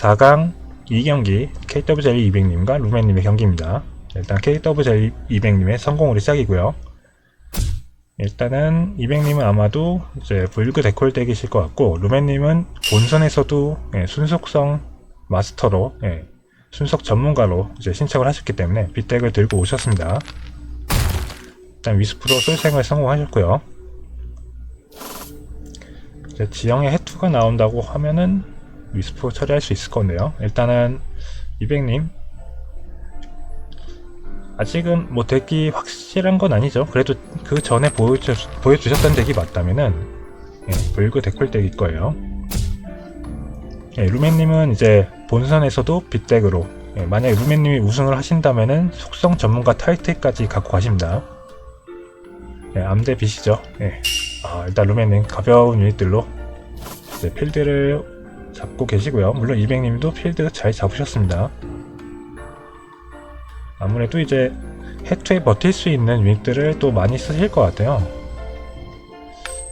4강 2경기 KWJ200님과 루멘님의 경기입니다. 일단 KWJ200님의 성공으로 시작이고요. 일단은 200님은 아마도 이제 불그 데콜 덱이실 것 같고 루멘님은 본선에서도 예, 순속성 마스터로 예, 순속 전문가로 이제 신청을 하셨기 때문에 빗덱을 들고 오셨습니다. 일단 위스프로 솔생을 성공하셨고요. 지형에 해투가 나온다고 하면은 위스프 처리할 수 있을 건데요. 일단은 200님 아직은 뭐 덱이 확실한 건 아니죠. 그래도 그 전에 보여주, 보여주셨던 덱이 맞다면은 예, 불그 데콜 덱일 거예요. 예, 루멘님은 이제 본선에서도 빗덱으로 예, 만약에 루멘님이 우승을 하신다면은 속성 전문가 타이틀까지 갖고 가십니다. 예, 암대 빛이죠. 예. 아, 일단 루멘님 가벼운 유닛들로 필드를 잡고 계시고요. 물론 200님도 필드 잘 잡으셨습니다. 아무래도 이제 해투에 버틸 수 있는 유닛들을 또 많이 쓰실 것 같아요.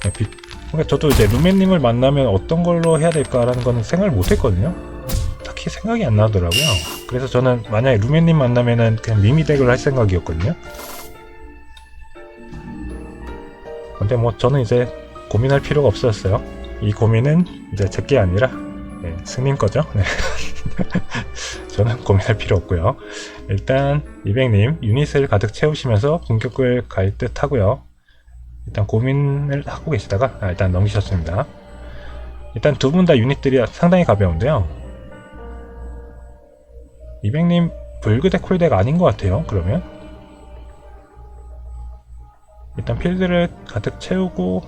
네, 비- 그러니까 저도 이제 루멘님을 만나면 어떤 걸로 해야 될까라는 거는 생각을 못 했거든요. 딱히 생각이 안 나더라고요. 그래서 저는 만약에 루멘님 만나면은 그냥 미미덱을 할 생각이었거든요. 근데 뭐 저는 이제 고민할 필요가 없었어요. 이 고민은 이제 제게 아니라 네, 승님 거죠. 네. 저는 고민할 필요 없고요. 일단 200님 유닛을 가득 채우시면서 공격을 갈 듯 하고요. 일단 고민을 하고 계시다가 아, 일단 넘기셨습니다. 일단 두 분 다 유닛들이 상당히 가벼운데요. 200님 불그덱 콜덱 아닌 것 같아요. 그러면 일단 필드를 가득 채우고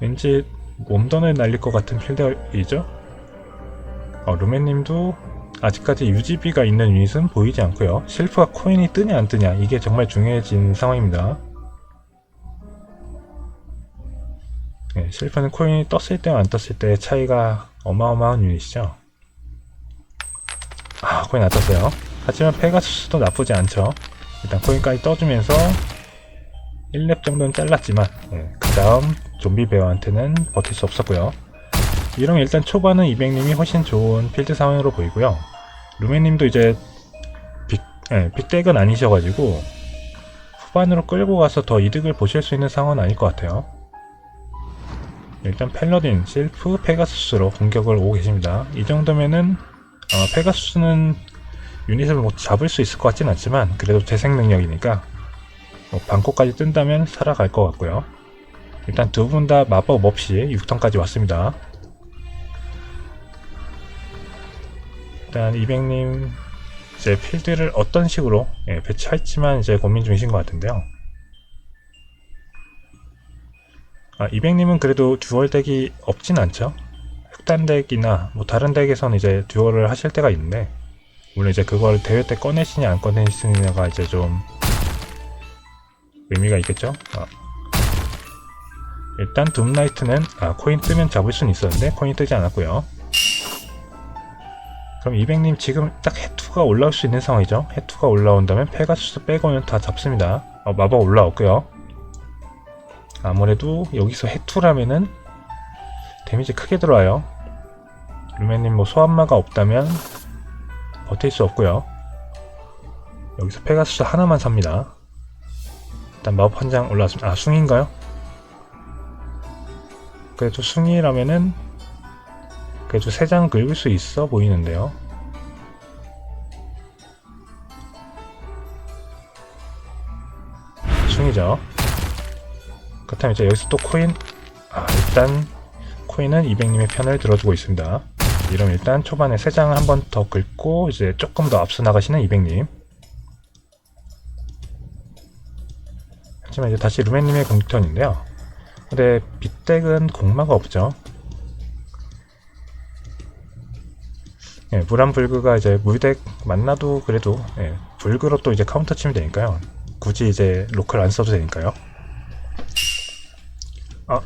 왠지 몸던을 날릴 것 같은 필드이죠. 어, 루메님도 아직까지 UGB가 있는 유닛은 보이지 않고요. 실프가 코인이 뜨냐 안 뜨냐 이게 정말 중요해진 상황입니다. 네, 실프는 코인이 떴을 때와 안 떴을 때의 차이가 어마어마한 유닛이죠. 아 코인 안 떴어요. 하지만 페가수스도 나쁘지 않죠. 일단 코인까지 떠주면서 1렙 정도는 잘랐지만 그 다음 좀비 베어한테는 버틸 수 없었고요. 이러면 일단 초반은 200님이 훨씬 좋은 필드 상황으로 보이고요. 루메님도 이제 빅, 예, 빅덱은 아니셔가지고 후반으로 끌고 가서 더 이득을 보실 수 있는 상황은 아닐 것 같아요. 일단 펠러딘, 실프, 페가수스로 공격을 오고 계십니다. 이 정도면은 어, 페가수스는 유닛을 뭐 잡을 수 있을 것 같진 않지만 그래도 재생 능력이니까 뭐 방코까지 뜬다면 살아갈 것 같고요. 일단 두 분 다 마법 없이 6턴까지 왔습니다. 일단 200님 이제 필드를 어떤 식으로 예, 배치할지만 이제 고민 중이신 것 같은데요. 아, 200님은 그래도 듀얼 덱이 없진 않죠. 흑단 덱이나 뭐 다른 덱에서는 이제 듀얼을 하실 때가 있는데 물론 이제 그걸 대회 때 꺼내시냐 안 꺼내시냐가 이제 좀 의미가 있겠죠. 아. 일단 둠라이트는 아, 코인 뜨면 잡을 수는 있었는데 코인 뜨지 않았고요. 그럼 200님 지금 딱 해투가 올라올 수 있는 상황이죠. 해투가 올라온다면 페가수스 빼고는 다 잡습니다. 어, 마법 올라왔고요. 아무래도 여기서 해투라면은 데미지 크게 들어와요. 루메님 뭐 소환마가 없다면 버틸 수 없고요. 여기서 페가수스 하나만 삽니다. 일단 마법 한 장 올라왔습니다. 아 숭인가요? 그래도 숭이라면은 그래도 세장 긁을 수 있어 보이는데요. 숭이죠. 그렇다면 이제 여기서 또 코인 아 일단 코인은 200님의 편을 들어주고 있습니다. 이러면 일단 초반에 세 장을 한 번 더 긁고 이제 조금 더 앞서 나가시는 200님. 하지만 이제 다시 루멘님의 공턴인데요. 근데 빗덱은 공마가 없죠. 예, 무람불그가 이제 물덱 만나도 그래도 예, 불그로 또 이제 카운터 치면 되니까요. 굳이 이제 로컬 안 써도 되니까요. 아,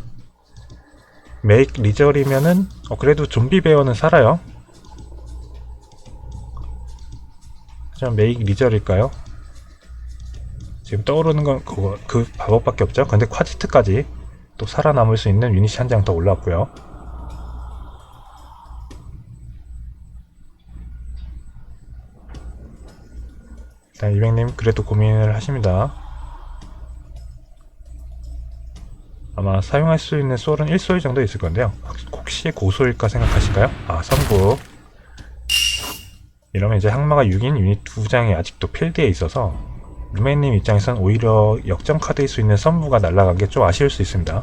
메이크 리저리면은 어, 그래도 좀비 베어는 살아요. 하지만 메이크 리저일까요? 지금 떠오르는 건 그거 그 방법밖에 없죠. 근데 콰지트까지 또 살아남을 수 있는 유닛이 한 장 더 올랐고요. 일단 이백님 그래도 고민을 하십니다. 아마 사용할 수 있는 소울은 1소일 정도 있을 건데요. 혹시 고소일까 생각하실까요? 아, 선구. 이러면 이제 항마가 6인 유닛 2장이 아직도 필드에 있어서 루메님 입장에선 오히려 역전 카드일 수 있는 선부가 날아간 게 좀 아쉬울 수 있습니다.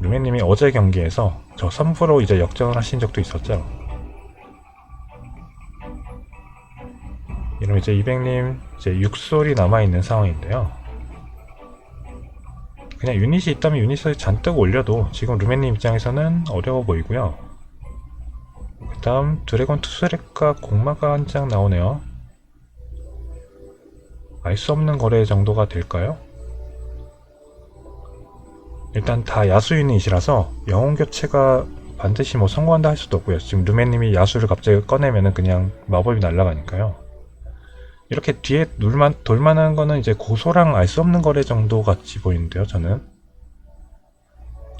루메님이 어제 경기에서 저 선부로 이제 역전을 하신 적도 있었죠. 이러면 이제 200님 이제 6솔이 남아있는 상황인데요. 그냥 유닛이 있다면 유닛을 잔뜩 올려도 지금 루메님 입장에서는 어려워 보이고요. 그 다음 드래곤 투스렉과 공마가 한 장 나오네요. 알 수 없는 거래 정도가 될까요? 일단 다 야수 유닛이라서 영웅 교체가 반드시 뭐 성공한다 할 수도 없고요. 지금 루메님이 야수를 갑자기 꺼내면은 그냥 마법이 날아가니까요. 이렇게 뒤에 놀만, 돌만한 거는 이제 고소랑 알 수 없는 거래 정도 같이 보이는데요, 저는.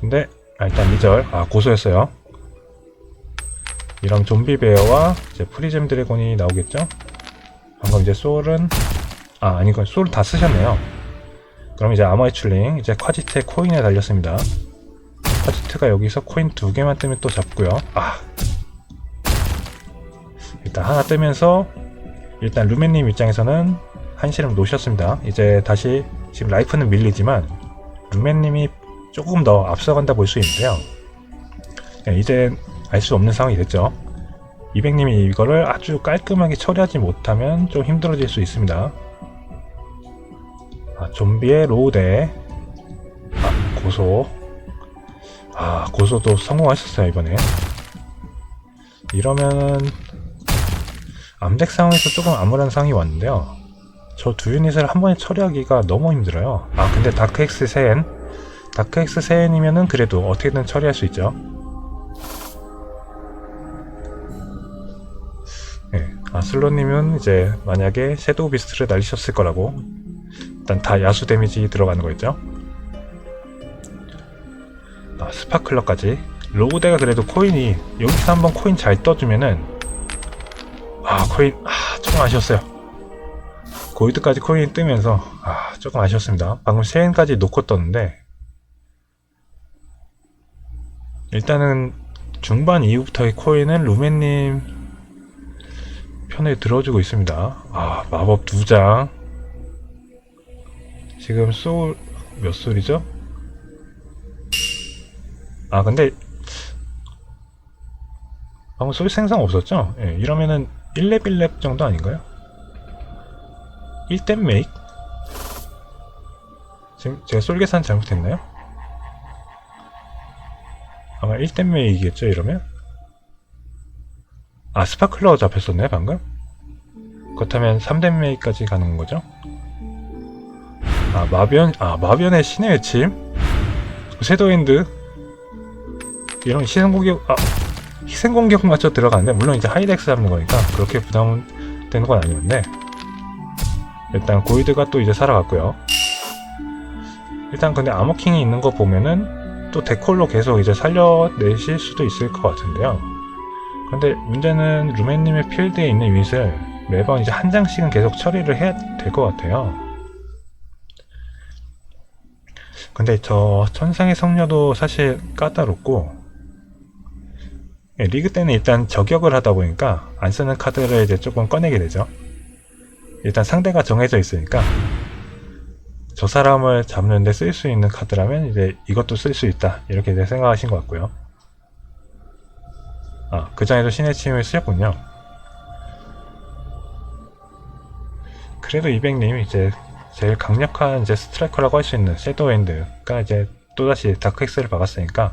근데, 아, 일단 2절. 아, 고소였어요. 이런 좀비 베어와 이제 프리즘 드래곤이 나오겠죠? 방금 이제 소울은, 아, 아니건 소울 다 쓰셨네요. 그럼 이제 아머의 출링, 이제 콰지트의 코인에 달렸습니다. 콰지트가 여기서 코인 두 개만 뜨면 또 잡고요. 아. 일단 하나 뜨면서 일단 루메님 입장에서는 한시름 놓으셨습니다. 이제 다시 지금 라이프는 밀리지만 루메님이 조금 더 앞서간다 볼 수 있는데요. 네, 이제 알 수 없는 상황이 됐죠. 200님이 이거를 아주 깔끔하게 처리하지 못하면 좀 힘들어질 수 있습니다. 아, 좀비의 로우대 아, 고소 아 고소도 성공하셨어요 이번에 이러면은 암덱 상황에서 조금 암울한 상황이 왔는데요. 저 두 유닛을 한 번에 처리하기가 너무 힘들어요. 아 근데 다크엑스 세엔 다크엑스 세엔이면은 그래도 어떻게든 처리할 수 있죠. 네, 아 슬로님은 이제 만약에 섀도우 비스트를 날리셨을 거라고 일단 다 야수 데미지 들어가는 거였죠. 아 스파클러까지. 로우대가 그래도 코인이 여기서 한번 코인 잘 떠주면은 아 코인 아 조금 아쉬웠어요. 골드까지 코인이 뜨면서 아 조금 아쉬웠습니다. 방금 세엔까지 놓고 떴는데 일단은 중반 이후부터의 코인은 루메님 편에 들어주고 있습니다. 아 마법 두장 지금 소울 몇 솔이죠? 아 근데 방금 소울 생성 없었죠? 예, 이러면은 1렙 1렙 정도 아닌가요? 1댐 메이크? 지금 제가 솔 계산 잘못했나요? 아마 1댐 메이크겠죠 이러면? 아 스파클러 잡혔었네 방금? 그렇다면 3댐 메이크까지 가는 거죠? 아 마변 아 마변의 신의 외침? 섀도우핸드? 이런 시선공격 아 희생공격 맞춰 들어가는데 물론 이제 하이덱스 잡는 거니까 그렇게 부담되는 건 아니었는데 일단 고이드가 또 이제 살아갔고요. 일단 근데 아머킹이 있는 거 보면은 또 데콜로 계속 이제 살려내실 수도 있을 것 같은데요. 근데 문제는 루메님의 필드에 있는 유닛을 매번 이제 한 장씩은 계속 처리를 해야 될 것 같아요 근데 저 천상의 성녀도 사실 까다롭고 예, 리그 때는 일단 저격을 하다 보니까 안 쓰는 카드를 이제 조금 꺼내게 되죠. 일단 상대가 정해져 있으니까 저 사람을 잡는데 쓸 수 있는 카드라면 이제 이것도 쓸 수 있다 이렇게 이제 생각하신 것 같고요. 아, 그 전에도 신의 침을 쓰셨군요. 그래도 200님 이제 제일 강력한 이제 스트라이커라고 할 수 있는 섀도우핸드가 이제 또다시 다크엑스를 박았으니까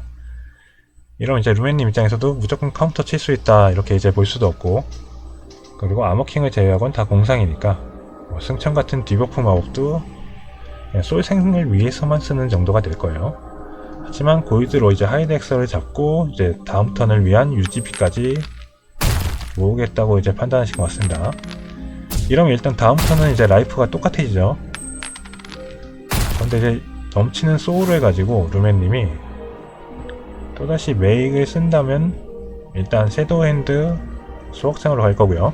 이러면 이제 루멘님 입장에서도 무조건 카운터 칠 수 있다 이렇게 이제 볼 수도 없고 그리고 아머킹을 제외하고는 다 공상이니까 뭐 승천 같은 디버프 마법도 솔 생을 위해서만 쓰는 정도가 될 거예요. 하지만 고이드로 이제 하이덱서를 잡고 이제 다음 턴을 위한 UGP까지 모으겠다고 이제 판단하신 것 같습니다. 이러면 일단 다음 턴은 이제 라이프가 똑같아지죠. 그런데 이제 넘치는 소울을 가지고 루멘님이 또다시 메이크를 쓴다면 일단 섀도우 핸드 수학생으로 갈 거고요.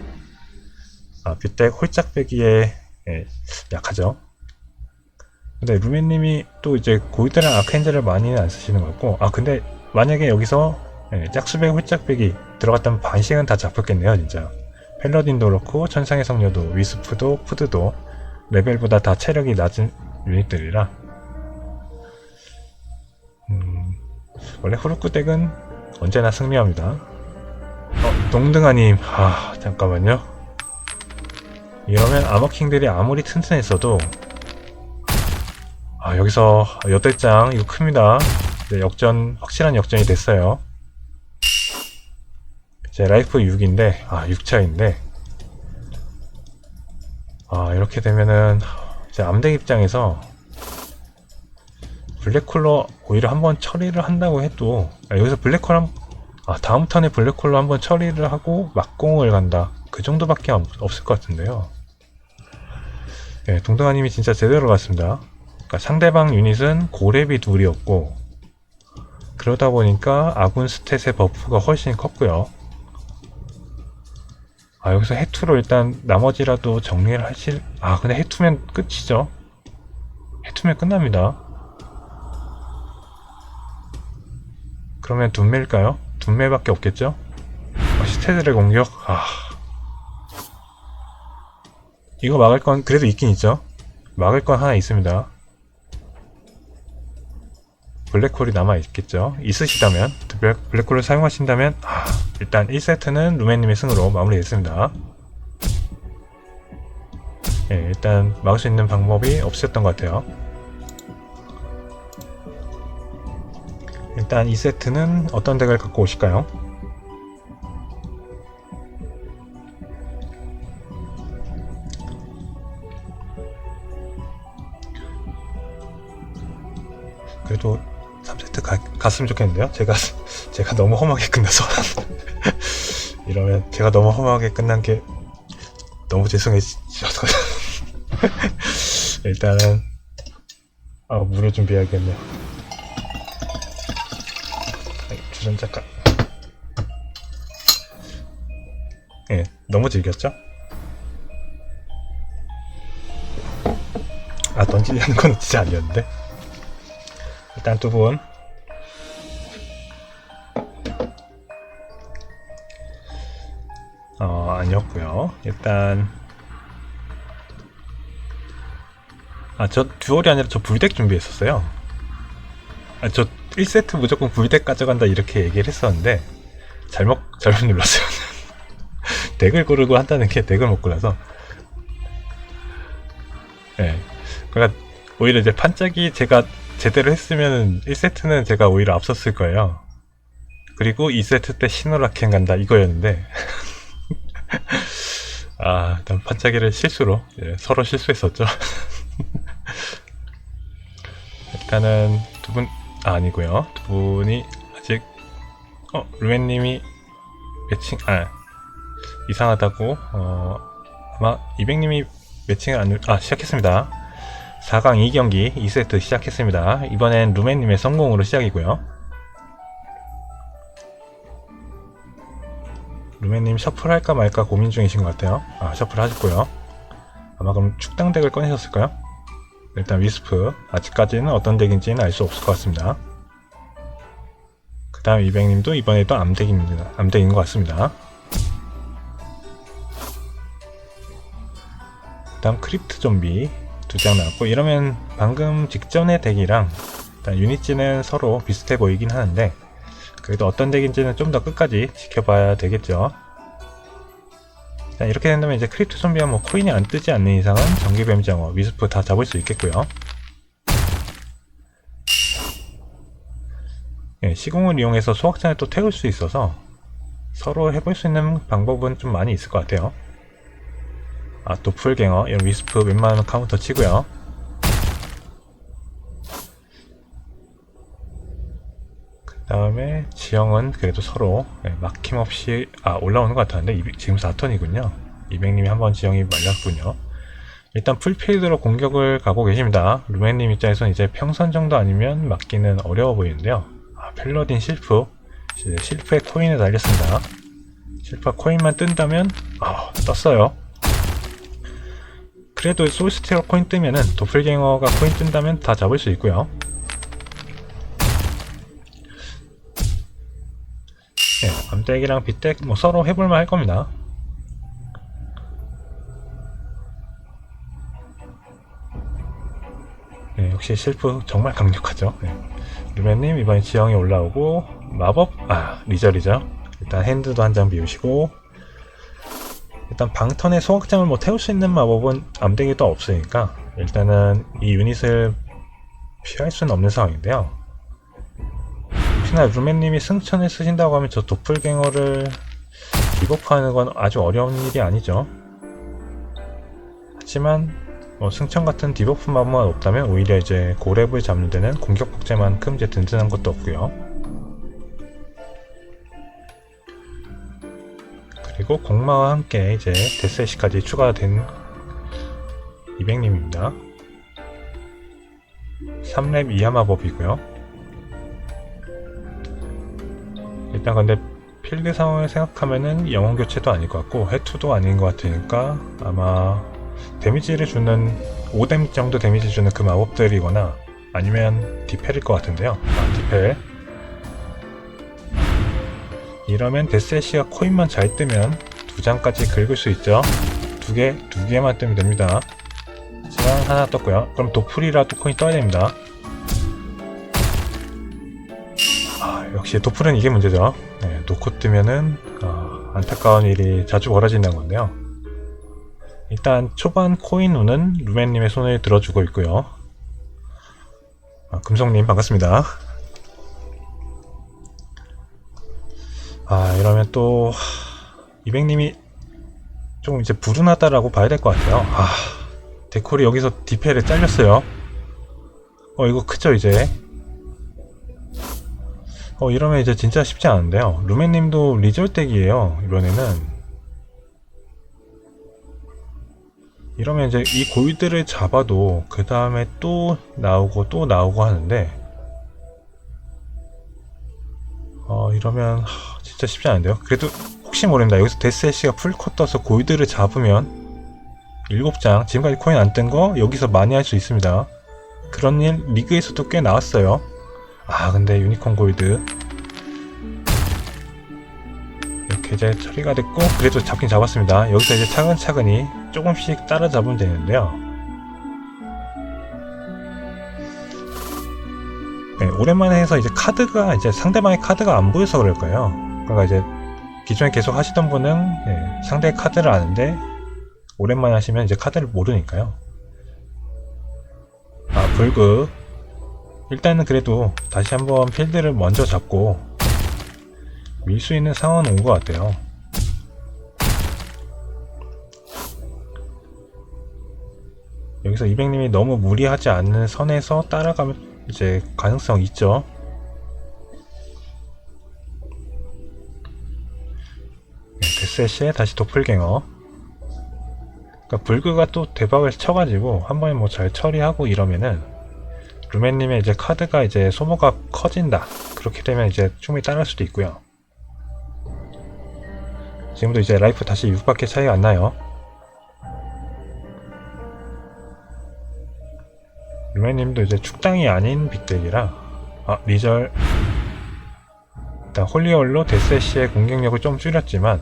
아, 뷰텍 홀짝 빼기에 예, 약하죠. 근데 루메님이 또 이제 고이드랑 아크엔젤을 많이는 안 쓰시는 것 같고 아 근데 만약에 여기서 예, 짝수백 홀짝 빼기 들어갔다면 반씩은 다 잡혔겠네요 진짜 펠러딘도 그렇고 천상의 성녀도 위스프도 푸드도 레벨보다 다 체력이 낮은 유닛들이라. 음, 원래 후루쿠 덱은 언제나 승리합니다. 어, 동등아님. 아 잠깐만요. 이러면 아머킹들이 아무리 튼튼했어도 아 여기서 여덟장 이거 큽니다. 네, 역전 확실한 역전이 됐어요. 제 라이프 6인데 아 6차인데. 아 이렇게 되면은 제 암덱 입장에서 블랙홀러 오히려 한번 처리를 한다고 해도 아, 여기서 블랙홀 한, 아 다음 턴에 블랙홀러 한번 처리를 하고 막공을 간다. 그 정도밖에 없, 없을 것 같은데요. 네, 동동아님이 진짜 제대로 갔습니다. 그러니까 상대방 유닛은 고렙이 둘이었고 그러다 보니까 아군 스탯의 버프가 훨씬 컸고요 아 여기서 해투로 일단 나머지라도 정리를 하실 아 근데 해투면 끝이죠? 해투면 끝납니다. 그러면 둔매일까요? 둔매밖에 없겠죠? 아, 시테들의 공격? 아. 이거 막을 건 그래도 있긴 있죠? 막을 건 하나 있습니다. 블랙홀이 남아 있겠죠? 있으시다면 블랙, 블랙홀을 사용하신다면 아, 일단 1세트는 루메님의 승으로 마무리됐습니다 예, 일단 막을 수 있는 방법이 없었던 것 같아요 일단 2세트는 어떤 덱을 갖고 오실까요? 그래도 3세트 가, 갔으면 좋겠는데요? 제가, 제가 너무 험하게 끝나서. 이러면 제가 너무 험하게 끝난 게 너무 죄송해지셔서. 일단은, 아, 물을 준비해야겠네요. 주전 잠깐. 예, 너무 즐겼죠? 아, 던지려는 건 진짜 아니었는데. 일단 두 분. 일단 아, 저 듀얼이 아니라 저 불덱 준비했었어요. 아, 저 1세트 무조건 불덱 가져간다 이렇게 얘기를 했었는데 잘못 잘못 눌렀어요. 덱을 고르고 한다는 게 덱을 못 골라서. 예. 네. 그러니까 오히려 이제 판짝이 제가 제대로 했으면 1세트는 제가 오히려 앞섰을 거예요. 그리고 2세트 때 시노라켄 간다 이거였는데 아 일단 반짝이를 실수로 예, 서로 실수했었죠. 일단은 두 분 아, 아니고요. 두 분이 아직 어 루멘님이 매칭 아 이상하다고 어 아마 200님이 매칭을 안, 아 시작했습니다. 4강 2경기 2세트 시작했습니다. 이번엔 루멘님의 성공으로 시작이고요. 루멘님 셔플 할까 말까 고민 중이신 것 같아요. 아, 셔플 하셨고요. 아마 그럼 축당 덱을 꺼내셨을까요? 일단 위스프. 아직까지는 어떤 덱인지는 알 수 없을 것 같습니다. 그 다음 200님도 이번에도 암덱입니다. 암덱인 것 같습니다. 그 다음 크립트 좀비 두 장 나왔고 이러면 방금 직전의 덱이랑 일단 유닛지는 서로 비슷해 보이긴 하는데 그래도 어떤 덱인지는 좀 더 끝까지 지켜봐야 되겠죠. 자, 이렇게 된다면 이제 크립트 좀비와 뭐 코인이 안 뜨지 않는 이상은 전기 뱀장어, 위스프 다 잡을 수 있겠고요. 예, 시공을 이용해서 소확장을 또 태울 수 있어서 서로 해볼 수 있는 방법은 좀 많이 있을 것 같아요. 아, 도플갱어, 이런 위스프 웬만하면 카운터 치고요. 다음에 지형은 그래도 서로 네, 막힘없이 아 올라오는 것 같았는데 지금 4턴이군요. 200님이 한번 지형이 말랐군요. 일단 풀필드로 공격을 가고 계십니다. 루멘님 입장에서는 이제 평선 정도 아니면 막기는 어려워 보이는데요. 아, 펠러딘 실프. 실프에 코인을 날렸습니다. 실프가 코인만 뜬다면, 아, 떴어요. 그래도 솔스티어 코인 뜨면은 도플갱어가 코인 뜬다면 다 잡을 수 있고요. 네, 암댁이랑 빗댁 뭐 서로 해볼만 할 겁니다. 네, 역시 실프 정말 강력하죠. 네. 루멘님 이번에 지형이 올라오고 마법 아 리저리죠. 일단 핸드도 한 장 비우시고 일단 방턴에 소각장을 뭐 태울 수 있는 마법은 암대기도 없으니까 일단은 이 유닛을 피할 수는 없는 상황인데요. 혹시나 루멘님이 승천을 쓰신다고 하면 저 도플갱어를 디버프하는 건 아주 어려운 일이 아니죠. 하지만 뭐 승천 같은 디버프 마법만 없다면 오히려 이제 고렙을 잡는 데는 공격 복제만큼 이제 든든한 것도 없고요. 그리고 공마와 함께 이제 데스애시까지 추가된 200님입니다. 3렙 이하 마법이고요. 일단 근데 필드 상황을 생각하면은 영혼 교체도 아닐 것 같고 해투도 아닌 것 같으니까 아마 데미지를 주는 5데미 정도 데미지 주는 그 마법들이거나 아니면 디펠일 것 같은데요. 아, 디펠. 이러면 데스애쉬가 코인만 잘 뜨면 두 장까지 긁을 수 있죠. 두 개, 두 개만 뜨면 됩니다. 하지만 하나 떴고요. 그럼 도플이라도 코인 떠야 됩니다. 역시 도플은 이게 문제죠. 네, 놓고 뜨면은 아, 안타까운 일이 자주 벌어진다는 건데요. 일단 초반 코인 운은 루멘님의 손을 들어주고 있고요. 아, 금성님 반갑습니다. 아 이러면 또 200님이 좀 이제 불운하다라고 봐야 될 것 같아요. 아 데콜이 여기서 디펠에 잘렸어요. 어 이거 크죠 이제. 어 이러면 이제 진짜 쉽지 않은데요. 루멘님도 리졸덱이에요 이번에는. 이러면 이제 이 골드를 잡아도 그 다음에 또 나오고 또 나오고 하는데 어 이러면 하, 진짜 쉽지 않은데요. 그래도 혹시 모릅니다. 여기서 데스애쉬가 풀컷 떠서 골드를 잡으면 7장 지금까지 코인 안 뜬 거 여기서 많이 할 수 있습니다. 그런 일 리그에서도 꽤 나왔어요. 아 근데 유니콘 골드 이제 처리가 됐고 그래도 잡긴 잡았습니다 여기서 이제 차근차근히 조금씩 따라잡으면 되는데요 네, 오랜만에 해서 이제 카드가 이제 상대방의 카드가 안 보여서 그럴 거예요. 그러니까 이제 기존에 계속 하시던 분은 네, 상대의 카드를 아는데 오랜만에 하시면 이제 카드를 모르니까요. 아 불그 일단은 그래도 다시 한번 필드를 먼저 잡고 밀 수 있는 상황은 온 것 같아요. 여기서 200님이 너무 무리하지 않는 선에서 따라가면 이제 가능성 있죠. 네, 데스애쉬에 다시 도플갱어. 그러니까 불그가 또 대박을 쳐가지고 한 번에 뭐 잘 처리하고 이러면은 루멘님의 이제 카드가 이제 소모가 커진다. 그렇게 되면 이제 충분히 따라할 수도 있고요. 지금도 이제 라이프 다시 6밖에 차이가 안 나요. 유매님도 이제 축당이 아닌 빅덱이라 아 리절. 일단 홀리얼로 데스애쉬의 공격력을 좀 줄였지만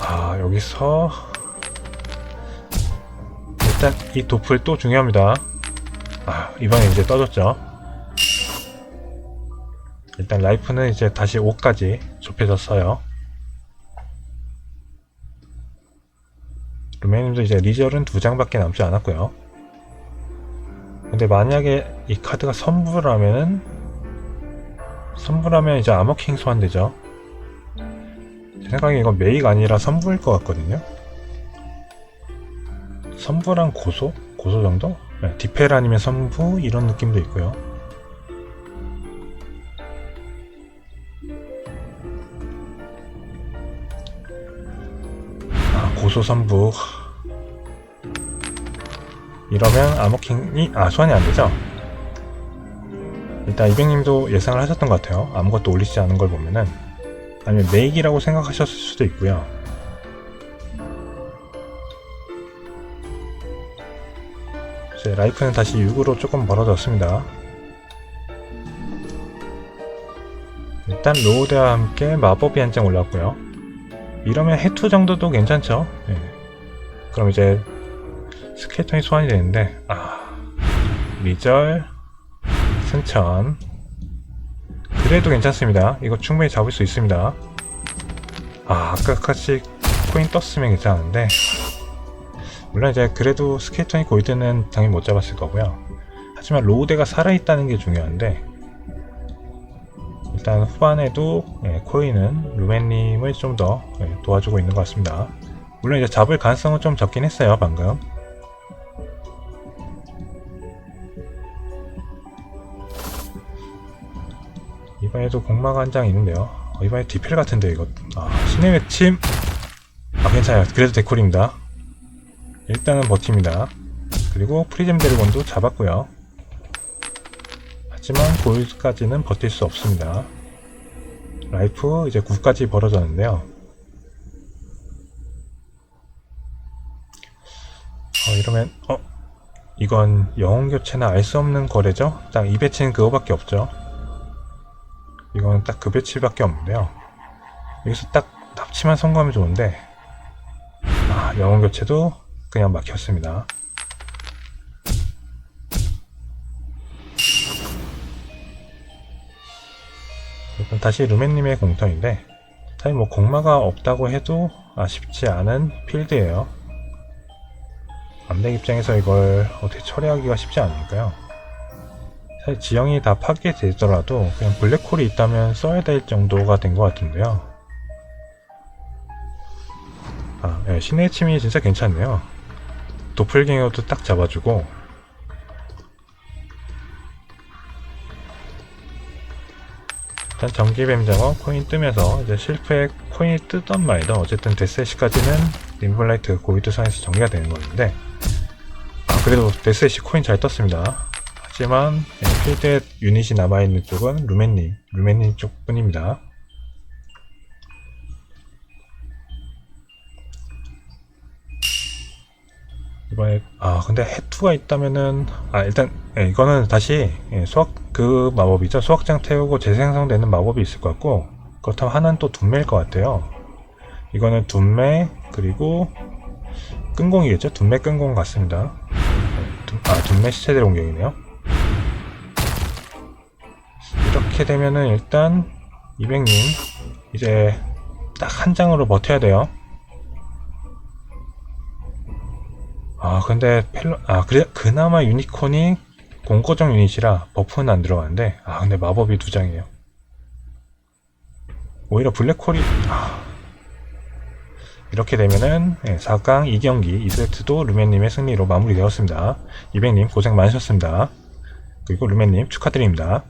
아 여기서 일단 이 도플 또 중요합니다. 아 이번에 이제 떠졌죠. 일단 라이프는 이제 다시 5까지 좁혀졌어요. 루메님도 이제 리절은 두 장밖에 남지 않았고요. 근데 만약에 이 카드가 선불하면은 선불하면 이제 아머킹 소환되죠. 제 생각에 이건 메이가 아니라 선불일 것 같거든요. 선불한 고소? 고소 정도? 네, 디펠 아니면 선부? 이런 느낌도 있고요 고소 선부 이러면 아머킹이 아 소환이 안 되죠? 일단 이백님도 예상을 하셨던 것 같아요. 아무것도 올리지 않은 걸 보면은 아니면 메이기라고 생각하셨을 수도 있고요. 이제 라이프는 다시 6으로 조금 벌어졌습니다. 일단 로우드와 함께 마법이 한 장 올랐고요. 이러면 해투 정도도 괜찮죠? 예. 그럼 이제 스케이턴이 소환이 되는데 아 미절 승천 그래도 괜찮습니다. 이거 충분히 잡을 수 있습니다. 아 아까같이 코인 떴으면 괜찮은데 물론 이제 그래도 스케이턴이 골드는 당연히 못 잡았을 거고요. 하지만 로우드가 살아있다는 게 중요한데 일단 후반에도 예, 코인은 루멘님을 좀더 예, 도와주고 있는 것 같습니다. 물론 이제 잡을 가능성은 좀 적긴 했어요 방금. 이번에도 공마가 한 장 있는데요. 어, 이번에 디펠 같은데 이거 아, 신의 외침 아 괜찮아요. 그래도 데콜입니다. 일단은 버팁니다. 그리고 프리즘 드래곤도 잡았고요. 하지만 골까지는 버틸 수 없습니다. 라이프 이제 9까지 벌어졌는데요. 어, 이러면 어 이건 영웅 교체나 알 수 없는 거래죠? 딱이 배치는 그거밖에 없죠. 이건 딱 그 배치밖에 없는데요. 여기서 딱 납치만 성공하면 좋은데 아 영웅 교체도 그냥 막혔습니다. 다시 루멘님의 공턴인데 사실 뭐 공마가 없다고 해도 아쉽지 않은 필드예요. 암덱 입장에서 이걸 어떻게 처리하기가 쉽지 않으니까요. 사실 지형이 다 파괴되더라도 그냥 블랙홀이 있다면 써야 될 정도가 된 것 같은데요. 아, 예, 신의 침이 진짜 괜찮네요. 도플갱어도 딱 잡아주고 일단 전기뱀장어 코인 뜨면서 이제 실프에 코인이 뜨던 말던 어쨌든 데스시까지는 림블라이트 고위드 상에서 정리가 되는 건데 아, 그래도 데스시 코인 잘 떴습니다. 하지만 예, 필드에 유닛이 남아있는 쪽은 루멘님, 루멘님 쪽뿐입니다. 이번에. 아 근데 해투가 있다면은 아 일단 예, 이거는 다시 예, 수학 그 마법이죠. 수학장 태우고 재생성되는 마법이 있을 것 같고 그렇다면 하나는 또 둔매일 것 같아요. 이거는 둔매 그리고 끈공이겠죠? 둔매 끈공 같습니다. 예, 둔, 아 둔매 시체대 공격이네요. 이렇게 되면은 일단 200님 이제 딱 한 장으로 버텨야 돼요 아 근데 펠로 아 그래? 그나마 유니콘이 공고정 유닛이라 버프는 안 들어가는데 아 근데 마법이 두 장이에요. 오히려 블랙홀이 아, 이렇게 되면은 4강 2경기 2세트도 루멘님의 승리로 마무리되었습니다. 200님 고생 많으셨습니다. 그리고 루멘님 축하드립니다